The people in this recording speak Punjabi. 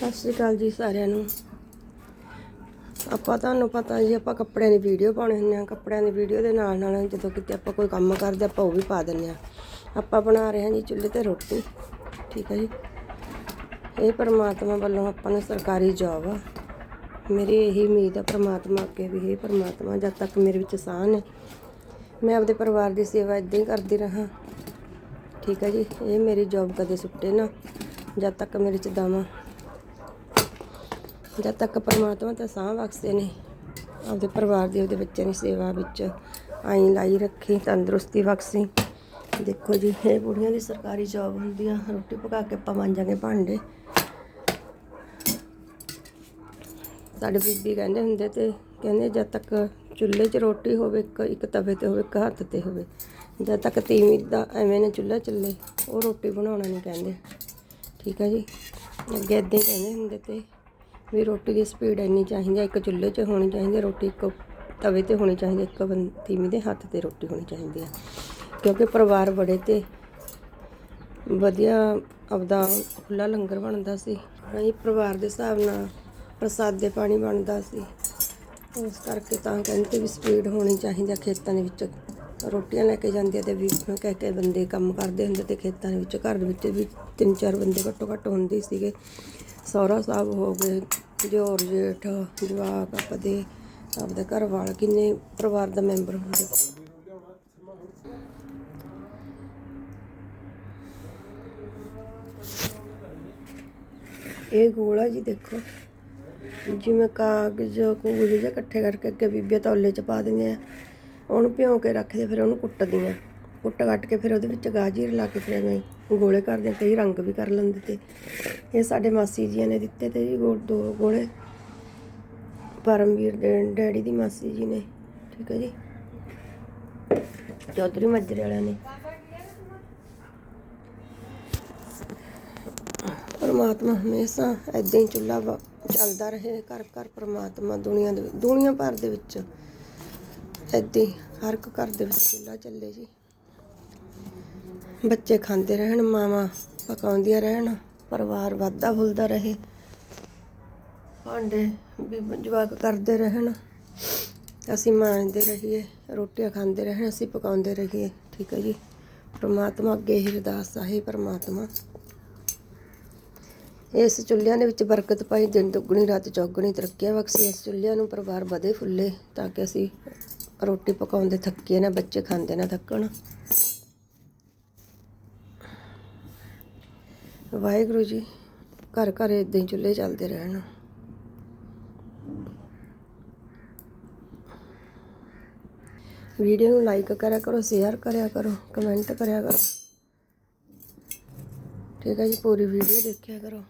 ਸਤਿ ਸ਼੍ਰੀ ਅਕਾਲ ਜੀ ਸਾਰਿਆਂ ਨੂੰ। ਆਪਾਂ ਤੁਹਾਨੂੰ ਪਤਾ ਜੀ, ਆਪਾਂ ਕੱਪੜਿਆਂ ਦੀ ਵੀਡੀਓ ਪਾਉਣੇ ਹੁੰਦੇ ਆ ਕੱਪੜਿਆਂ ਦੀ ਵੀਡੀਓ ਦੇ ਨਾਲ ਨਾਲ ਜਦੋਂ ਕਿਤੇ ਆਪਾਂ ਕੋਈ ਕੰਮ ਕਰਦੇ, ਆਪਾਂ ਉਹ ਵੀ ਪਾ ਦਿੰਦੇ ਆ ਆਪਾਂ ਬਣਾ ਰਹੇ ਹਾਂ ਜੀ ਚੁੱਲ੍ਹੇ ਤੇ ਰੋਟੀ। ਠੀਕ ਹੈ ਜੀ। ਇਹ ਪਰਮਾਤਮਾ ਵੱਲੋਂ ਆਪਾਂ ਨੂੰ ਸਰਕਾਰੀ ਜੌਬ ਆ। ਮੇਰੀ ਇਹੀ ਉਮੀਦ ਆ ਪਰਮਾਤਮਾ ਅੱਗੇ ਵੀ, ਇਹ ਪਰਮਾਤਮਾ ਜਦ ਤੱਕ ਮੇਰੇ ਵਿੱਚ ਸਾਹ ਨੇ। ਮੈਂ ਆਪਦੇ ਪਰਿਵਾਰ ਦੀ ਸੇਵਾ ਇਦਾਂ ਹੀ ਕਰਦੀ ਰਹਾਂ। ਠੀਕ ਹੈ ਜੀ। ਇਹ ਮੇਰੀ ਜੌਬ ਕਦੇ ਸੁੱਟੇ ਨਾ, ਜਦ ਤੱਕ ਮੇਰੇ ਚ ਦਮ ਜਦ ਤੱਕ ਪਰਮਾਤਮਾ ਤਾਂ ਸਾਹ ਬਖਸ਼ਦੇ ਨੇ, ਆਪਦੇ ਪਰਿਵਾਰ ਦੀ ਉਹਦੇ ਬੱਚਿਆਂ ਦੀ ਸੇਵਾ ਵਿੱਚ ਆਈ ਲਾਈ ਰੱਖੀ, ਤੰਦਰੁਸਤੀ ਬਖਸ਼ੀ। ਦੇਖੋ ਜੀ, ਇਹ ਬੁੜੀਆਂ ਦੀ ਸਰਕਾਰੀ ਜੌਬ ਹੁੰਦੀ ਆ, ਰੋਟੀ ਪਕਾ ਕੇ ਆਪਾਂ ਮਾਂਜਾਂਗੇ ਭਾਂਡੇ। ਸਾਡੇ ਬੀਬੀ ਕਹਿੰਦੇ ਹੁੰਦੇ ਤੇ ਕਹਿੰਦੇ ਜਦ ਤੱਕ ਚੁੱਲ੍ਹੇ 'ਚ ਰੋਟੀ ਹੋਵੇ, ਇੱਕ ਇੱਕ ਤਵੇ ਤੇ ਹੋਵੇ, ਇੱਕ ਹੱਥ ਤੇ ਹੋਵੇ, ਜਦ ਤੱਕ ਤੀਵੀਂ ਦਾ ਐਵੇਂ ਨਾ ਚੁੱਲ੍ਹਾ ਚੱਲੇ, ਉਹ ਰੋਟੀ ਬਣਾਉਣਾ ਨਹੀਂ ਕਹਿੰਦੇ। ਠੀਕ ਹੈ ਜੀ? ਅੱਗੇ ਇੱਦਾਂ ਹੀ ਕਹਿੰਦੇ ਹੁੰਦੇ ਤੇ ਵੀ ਰੋਟੀ ਦੀ ਸਪੀਡ ਇੰਨੀ ਚਾਹੀਦੀ ਹੈ ਇੱਕ ਚੁੱਲ੍ਹੇ 'ਚ ਹੋਣੀ ਚਾਹੀਦੀ ਹੈ ਰੋਟੀ, ਇੱਕ ਤਵੇ ਤੇ ਹੋਣੀ ਚਾਹੀਦੀ ਇੱਕ ਬੰ- ਤੀਵੀਂ ਦੇ ਹੱਥ ਤੇ ਰੋਟੀ ਹੋਣੀ ਚਾਹੀਦੀ ਹੈ ਕਿਉਂਕਿ ਪਰਿਵਾਰ ਬੜੇ ਤੇ ਵਧੀਆ ਆਪਦਾ ਖੁੱਲਾ ਲੰਗਰ ਬਣਦਾ ਸੀ। ਅਸੀਂ ਪਰਿਵਾਰ ਦੇ ਹਿਸਾਬ ਨਾਲ ਪ੍ਰਸਾਦ ਦੇ ਪਾਣੀ ਬਣਦਾ ਸੀ। ਉਸ ਕਰਕੇ ਤਾਂ ਕਹਿੰਦੇ ਵੀ ਸਪੀਡ ਹੋਣੀ ਚਾਹੀਦੀ ਹੈ ਖੇਤਾਂ ਦੇ ਵਿੱਚ। ਰੋਟੀਆਂ ਲੈ ਕੇ ਜਾਂਦੇ ਤੇ ਵੀ ਕਹਿ ਕੇ ਬੰਦੇ ਕੰਮ ਕਰਦੇ ਹੁੰਦੇ ਤੇ ਖੇਤਾਂ ਦੇ ਵਿੱਚ, ਘਰ ਦੇ ਵਿੱਚ ਵੀ ਤਿੰਨ ਚਾਰ ਬੰਦੇ ਘੱਟੋ ਘੱਟ ਹੁੰਦੇ ਸੀਗੇ। ਸਹੁਰਾ ਸਾਹਿਬ ਹੋ ਗਏ। ਜੋਰ, ਜੇਠ, ਜਵਾਕ, ਆਪਦੇ ਆਪਦੇ ਘਰ ਵਾਲ ਕਿੰਨੇ ਪਰਿਵਾਰ ਦਾ ਮੈਂਬਰ ਹੁੰਦੇ ਇਹ ਗੋਲਾ ਜੀ ਦੇਖੋ। ਜਿਵੇਂ ਕਾਗਜ਼, ਕੂਗਜ਼ ਜਿਹਾ ਇਕੱਠੇ ਕਰਕੇ ਅੱਗੇ ਬੀਬੀਆਂ ਤੌਲੇ 'ਚ ਪਾ ਦਿੰਦੀਆਂ। ਉਹਨੂੰ ਭਿਉਂ ਕੇ ਰੱਖਦੇ, ਫਿਰ ਉਹਨੂੰ ਕੁੱਟਦੀਆਂ। ਕੁੱਟ ਕੱਟ ਕੇ ਫਿਰ ਉਹਦੇ ਵਿੱਚ ਗਾਜੀ ਲਾ ਕੇ ਫਿਰ ਐਵੇਂ ਗੋਲੇ ਕਰਦੇ ਕਈ ਰੰਗ ਵੀ ਕਰ ਲੈਂਦੇ ਤੇ। ਇਹ ਸਾਡੇ ਮਾਸੀ ਜੀਆਂ ਨੇ ਦਿੱਤੇ ਤੇ ਜੀ ਗੋ ਦੋ ਗੋਲੇ। ਪਰਮਵੀਰ ਦੇ ਡੈਡੀ ਦੀ ਮਾਸੀ ਜੀ ਨੇ, ਠੀਕ ਹੈ ਜੀ। ਚੌਧਰੀ ਮੱਜਰੇ ਵਾਲਿਆਂ ਨੇ। ਪਰਮਾਤਮਾ ਹਮੇਸ਼ਾ ਐਦਾਂ ਹੀ ਚੁੱਲ੍ਹਾ ਚੱਲਦਾ ਰਹੇ, ਘਰ ਘਰ ਪਰਮਾਤਮਾ ਦੁਨੀਆ ਦੇ ਦੁਨੀਆ ਭਰ ਦੇ ਵਿੱਚ ਐਦਾਂ ਹਰ ਇੱਕ ਘਰ ਦੇ ਵਿੱਚ ਚੁੱਲ੍ਹਾ ਚੱਲੇ ਜੀ। ਬੱਚੇ ਖਾਂਦੇ ਰਹਿਣ, ਮਾਵਾਂ ਪਕਾਉਂਦੀਆਂ ਰਹਿਣ, ਪਰਿਵਾਰ ਵਾਧਾ ਫੁੱਲਦਾ ਰਹੇ। ਭਾਂਡੇ ਵੀ ਜਵਾਕ ਕਰਦੇ ਰਹਿਣ, ਅਸੀਂ ਮਾਂਜਦੇ ਰਹੀਏ, ਰੋਟੀਆਂ ਖਾਂਦੇ ਰਹਿਣ, ਅਸੀਂ ਪਕਾਉਂਦੇ ਰਹੀਏ। ਠੀਕ ਹੈ ਜੀ। ਪਰਮਾਤਮਾ ਅੱਗੇ ਹੀ ਅਰਦਾਸ ਆਹੇ ਪਰਮਾਤਮਾ। ਇਸ ਚੁੱਲ੍ਹਿਆਂ ਦੇ ਵਿੱਚ ਬਰਕਤ ਪਾਈ, ਦਿਨ ਦੁੱਗਣੀ, ਰਾਤ ਚੌਗਣੀ ਤਰੱਕੀਆਂ ਬਖਸ਼ੇ, ਇਸ ਚੁੱਲ੍ਹਿਆਂ ਨੂੰ ਪਰਿਵਾਰ ਵਧੇ ਫੁੱਲੇ, ਤਾਂ ਕਿ ਅਸੀਂ ਰੋਟੀ ਪਕਾਉਂਦੇ ਥੱਕੀਏ ਨਾ, ਬੱਚੇ ਖਾਂਦੇ ਨਾ ਥੱਕਣ। ਵਾਹਿਗੁਰੂ ਜੀ, ਘਰ ਘਰ ਇਦਾਂ ਹੀ ਚੁੱਲ੍ਹੇ ਚੱਲਦੇ ਰਹਿਣ। ਵੀਡੀਓ ਨੂੰ ਲਾਈਕ ਕਰਿਆ ਕਰੋ ਸ਼ੇਅਰ ਕਰਿਆ ਕਰੋ ਕਮੈਂਟ ਕਰਿਆ ਕਰੋ। ਠੀਕ ਹੈ ਜੀ, ਪੂਰੀ ਵੀਡੀਓ ਦੇਖਿਆ ਕਰੋ।